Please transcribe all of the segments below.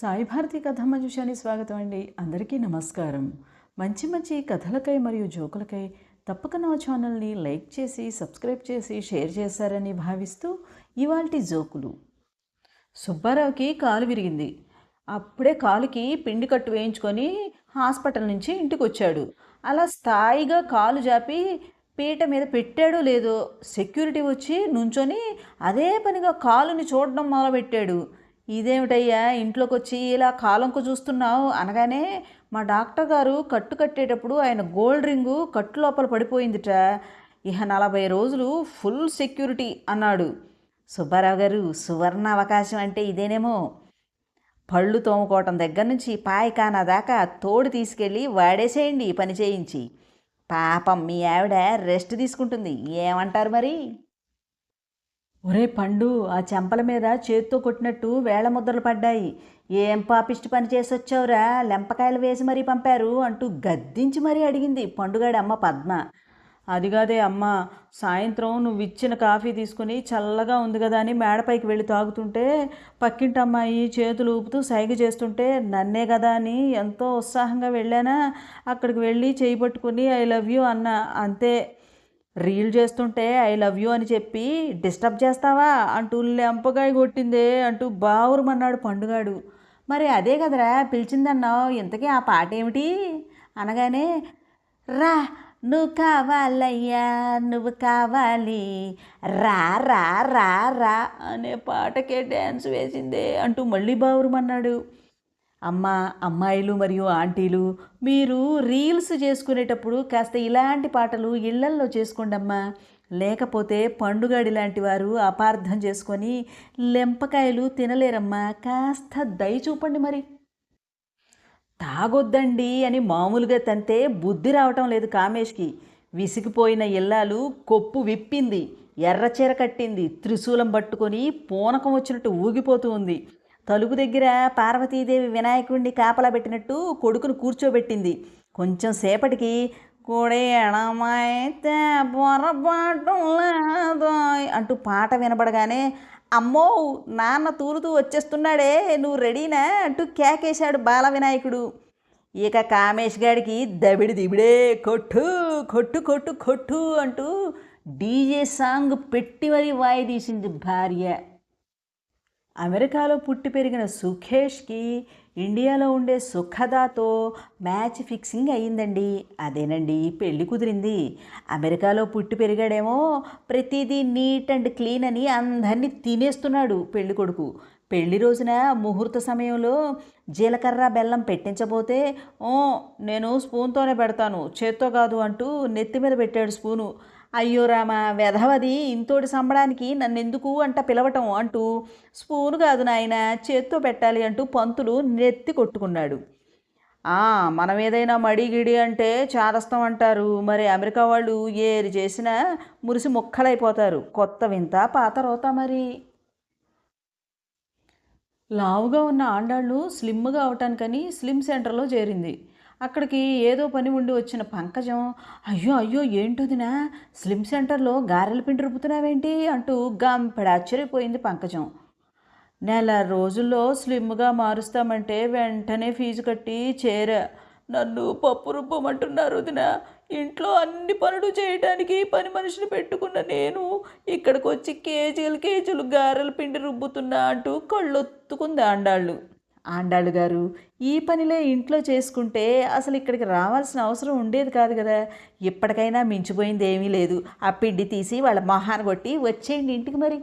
సాయి భారతి కథ మంజుషాని స్వాగతం అండి. అందరికీ నమస్కారం. మంచి మంచి కథలకై మరియు జోకులకై తప్పక నా ఛానల్ని లైక్ చేసి సబ్స్క్రైబ్ చేసి షేర్ చేశారని భావిస్తూ ఇవాల్టి జోకులు. సుబ్బారావుకి కాలు విరిగింది. అప్పుడే కాలుకి పిండి కట్టు వేయించుకొని హాస్పిటల్ నుంచి ఇంటికి వచ్చాడు అలా స్థాయిగా కాలు జాపి పీట మీద పెట్టాడో లేదో సెక్యూరిటీ వచ్చి నుంచొని అదే పనిగా కాలుని చూడడం మొదలుపెట్టాడు. ఇదేమిటయ్యా? ఇంట్లోకి వచ్చి ఇలా కాలంకు చూస్తున్నావు అనగానే మా డాక్టర్ గారు కట్టు కట్టేటప్పుడు ఆయన గోల్డ్ రింగు కట్టు లోపల పడిపోయిందిట. ఇహ నలభై రోజులు ఫుల్ సెక్యూరిటీ అన్నాడు. సుబ్బారావు గారు సువర్ణ అవకాశం అంటే ఇదేనేమో. పళ్ళు తోముకోవటం దగ్గర నుంచి పాయకానా దాకా తోడు తీసుకెళ్ళి వాడేసేయండి పని చేయించి. పాపం మీ ఆవిడ రెస్ట్ తీసుకుంటుంది. ఏమంటారు మరి? ఒరే పండు ఆ చెంపల మీద చేత్తో కొట్టినట్టు వేళ ముద్రలు పడ్డాయి. ఏం పాపిష్టి పని చేసి వచ్చావురా లెంపకాయలు వేసి మరీ పంపారు అంటూ గద్దించి మరీ అడిగింది పండుగాడి అమ్మ పద్మ. అదిగాదే అమ్మ సాయంత్రం నువ్వు ఇచ్చిన కాఫీ తీసుకుని చల్లగా ఉంది కదా అని మేడపైకి వెళ్ళి తాగుతుంటే పక్కింటి అమ్మాయి చేతులు ఊపుతూ సైగ చేస్తుంటే నన్నే కదా అని ఎంతో ఉత్సాహంగా వెళ్ళానా? అక్కడికి వెళ్ళి చేయి పట్టుకుని ఐ లవ్ యూ అన్న. అంతే. రీల్ చేస్తుంటే ఐ లవ్ యూ అని చెప్పి డిస్టర్బ్ చేస్తావా అంటూ లెంపగాయ కొట్టిందే అంటూ బావురమన్నాడు పండుగాడు. మరి అదే కదరా పిలిచిందన్నావు ఇంతకీ ఆ పాట ఏమిటి? అనగానే రా నువ్వు కావాలయ్యా నువ్వు కావాలి రా రా రా రా అనే పాటకే డ్యాన్స్ వేసిందే అంటూ మళ్ళీ బావురమన్నాడు. అమ్మ అమ్మాయిలు మరియు ఆంటీలు మీరు రీల్స్ చేసుకునేటప్పుడు కాస్త ఇలాంటి పాటలు ఇళ్ళల్లో చేసుకోండమ్మా. లేకపోతే పండుగాడి లాంటి వారు అపార్థం చేసుకొని లెంపకాయలు తినలేరమ్మా. కాస్త దయ చూపండి మరి. తాగొద్దండి అని మామూలుగా తంతే బుద్ధి రావటం లేదు కామేష్కి. విసిగిపోయిన ఇల్లాలు కొప్పు విప్పింది ఎర్రచీర కట్టింది త్రిశూలం పట్టుకొని పూనకం వచ్చినట్టు ఊగిపోతూ ఉంది. తలుపు దగ్గర పార్వతీదేవి వినాయకుడిని కాపలా పెట్టినట్టు కొడుకును కూర్చోబెట్టింది. కొంచెం సేపటికి కొడేయడమైతే పొరపాటు లేదోయ్ అంటూ పాట వినబడగానే అమ్మో నాన్న తూరుతూ వచ్చేస్తున్నాడే నువ్వు రెడీనా? అంటూ కేకేశాడు బాల వినాయకుడు ఇక కామేష్ గాడికి దబిడి దిబిడే కొట్టు కొట్టు కొట్టు కొట్టు అంటూ డీజే సాంగ్ పెట్టి మరీ వాయిదీసింది భార్య. అమెరికాలో పుట్టి పెరిగిన సుఖేష్కి ఇండియాలో ఉండే సుఖదాతో మ్యాచ్ ఫిక్సింగ్ అయ్యిందండి. అదేనండి పెళ్ళి కుదిరింది. అమెరికాలో పుట్టి పెరిగాడేమో ప్రతిదీ నీట్ అండ్ క్లీన్ అని అందరినీ తినేస్తున్నాడు పెళ్ళి కొడుకు. పెళ్ళి రోజున ముహూర్త సమయంలో జీలకర్ర బెల్లం పెట్టించబోతే ఓ నేను స్పూన్తోనే పెడతాను చేత్తో కాదు అంటూ నెత్తి మీద పెట్టాడు స్పూను. అయ్యో రామ వెధవది ఇంతోటి సంబడానికి నన్నెందుకు అంట పిలవటం అంటూ స్పూను కాదు నాయన చేత్తో పెట్టాలి అంటూ పంతులు నెత్తి కొట్టుకున్నాడు. మనం ఏదైనా మడిగిడి అంటే చారస్తం అంటారు. మరి అమెరికా వాళ్ళు ఏరి చేసినా మురిసి ముక్కలైపోతారు. కొత్త వింత పాత రోత మరి. లావుగా ఉన్న ఆండాళ్ళు స్లిమ్గా అవటానికని స్లిమ్ సెంటర్లో చేరింది. అక్కడికి ఏదో పని ఉండి వచ్చిన పంకజం అయ్యో అయ్యో ఏంటోదినా? స్లిమ్ సెంటర్లో గారెల పిండి రుబ్బుతున్నావేంటి? అంటూ గంపెడు ఆశ్చర్యపోయింది పంకజం. నెల రోజుల్లో స్లిమ్గా మారుస్తామంటే వెంటనే ఫీజు కట్టి చేర. నన్ను పప్పు రుబ్బమంటున్నారు వదిన. ఇంట్లో అన్ని పనులు చేయడానికి పని మనిషిని పెట్టుకున్న నేను. ఇక్కడికి వచ్చి కేజీలు కేజీలు గారెల పిండి రుబ్బుతున్నా అంటూ కళ్ళొత్తుకుంది ఆండాళ్ళు. ఆండాళ్ళు గారు ఈ పనిలే ఇంట్లో చేసుకుంటే అసలు ఇక్కడికి రావాల్సిన అవసరం ఉండేది కాదు కదా. ఇప్పటికైనా మించిపోయింది ఏమీ లేదు. ఆ పిండి తీసి వాళ్ళ మొహాన్ని కొట్టి వచ్చేయండి ఇంటికి మరి.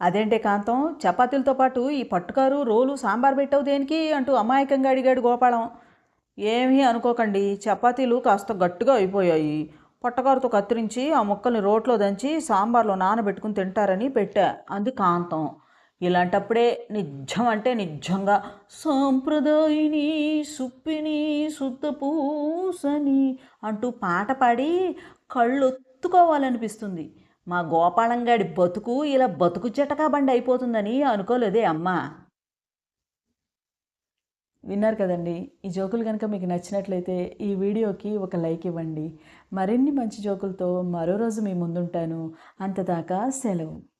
అదేంటే కాంతం చపాతీలతో పాటు ఈ పట్టుకారు రోలు సాంబార్ పెట్టవు దేనికి అంటూ అమాయకంగా అడిగాడు గోపాలం. ఏమీ అనుకోకండి. చపాతీలు కాస్త గట్టిగా అయిపోయాయి. పొట్టకారుతో కత్తిరించి ఆ ముక్కల్ని రోట్లో దంచి సాంబార్లో నానబెట్టుకుని తింటారని పెట్టా. అంది కాంతం. ఇలాంటప్పుడే నిజం అంటే నిజంగా సాంప్రదాయిని సుప్పిని సుత్తపూసని అంటూ పాట పాడి కళ్ళొత్తుకోవాలనిపిస్తుంది. మా గోపాలంగాడి బతుకు ఇలా బతుకు జటకా బండి అయిపోతుందని అనుకోలేదే అమ్మ. విన్నారు కదండి ఈ జోకులు కనుక మీకు నచ్చినట్లయితే ఈ వీడియోకి ఒక లైక్ ఇవ్వండి. మరిన్ని మంచి జోకులతో మరో రోజు మీ ముందుంటాను. అంతదాకా సెలవు.